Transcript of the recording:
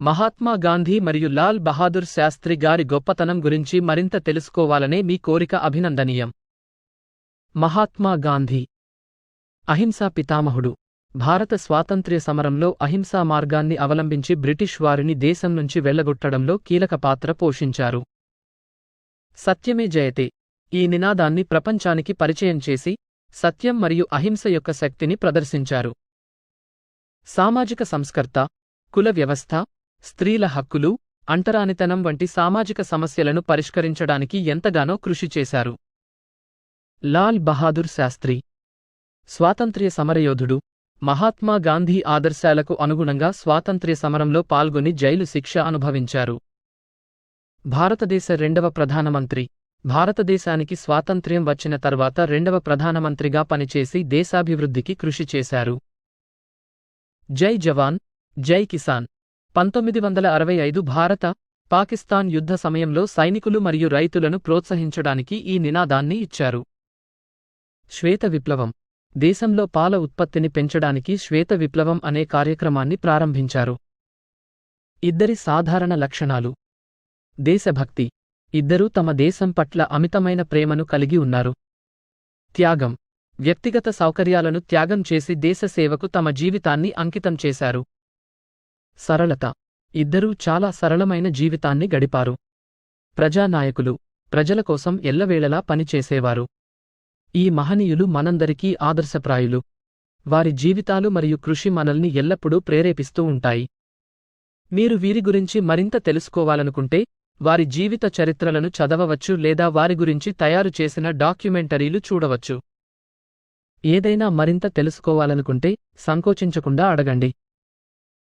మహాత్మా గాంధీ మరియు లాల్ బహాదూర్ శాస్త్రి గారి గొప్పతనం గురించి మరింత తెలుసుకోవాలనే మీ కోరిక అభినందనీయం. మహాత్మా గాంధీ. అహింసా పితామహుడు. భారత స్వాతంత్ర్య సమరంలో అహింసా మార్గాన్ని అవలంబించి బ్రిటిష్ వారిని దేశం నుంచి వెళ్ళగొట్టడంలో కీలక పాత్ర పోషించారు. సత్యమే జయతే. ఈ నినాదాన్ని ప్రపంచానికి పరిచయం చేసి సత్యం మరియు అహింస యొక్క శక్తిని ప్రదర్శించారు. సామాజిక సంస్కర్త. కుల వ్యవస్థ. స్త్రీల హక్కులు అంటరానితనం వంటి సామాజిక సమస్యలను పరిష్కరించడానికి ఎంతగానో కృషి చేశారు. లాల్ బహాదూర్ శాస్త్రి స్వాతంత్ర్య సమరయోధుడు మహాత్మా గాంధీ ఆదర్శాలకు అనుగుణంగా స్వాతంత్ర్య సమరంలో పాల్గొని జైలు శిక్ష అనుభవించారు. భారతదేశ రెండవ ప్రధానమంత్రి భారతదేశానికి స్వాతంత్ర్యం వచ్చిన తర్వాత రెండవ ప్రధానమంత్రిగా పనిచేసి దేశాభివృద్ధికి కృషి చేశారు. జై జవాన్ జై కిసాన్. పంతొమ్మిది వందల అరవై ఐదు భారత పాకిస్తాన్ యుద్ధ సమయంలో సైనికులు మరియు రైతులను ప్రోత్సహించడానికి ఈ నినాదాన్ని ఇచ్చారు. శ్వేత విప్లవం. దేశంలో పాల ఉత్పత్తిని పెంచడానికి శ్వేత విప్లవం అనే కార్యక్రమాన్ని ప్రారంభించారు. ఇద్దరి సాధారణ లక్షణాలు. దేశభక్తి. ఇద్దరూ తమ దేశం పట్ల అమితమైన ప్రేమను కలిగి ఉన్నారు. త్యాగం. వ్యక్తిగత సౌకర్యాలను త్యాగం చేసి దేశసేవకు తమ జీవితాన్ని అంకితం చేశారు. సరళత. ఇద్దరూ చాలా సరళమైన జీవితాన్ని గడిపారు. ప్రజానాయకులు ప్రజల కోసం ఎల్లవేళలా పనిచేసేవారు. ఈ మహనీయులు మనందరికీ ఆదర్శప్రాయులు. వారి జీవితాలు మరియు కృషి మనల్ని ఎల్లప్పుడూ ప్రేరేపిస్తూ ఉంటాయి. మీరు వీరి గురించి మరింత తెలుసుకోవాలనుకుంటే వారి జీవిత చరిత్రలను చదవవచ్చు లేదా వారి గురించి తయారు చేసిన డాక్యుమెంటరీలు చూడవచ్చు. ఏదైనా మరింత తెలుసుకోవాలనుకుంటే సంకోచించకుండా అడగండి.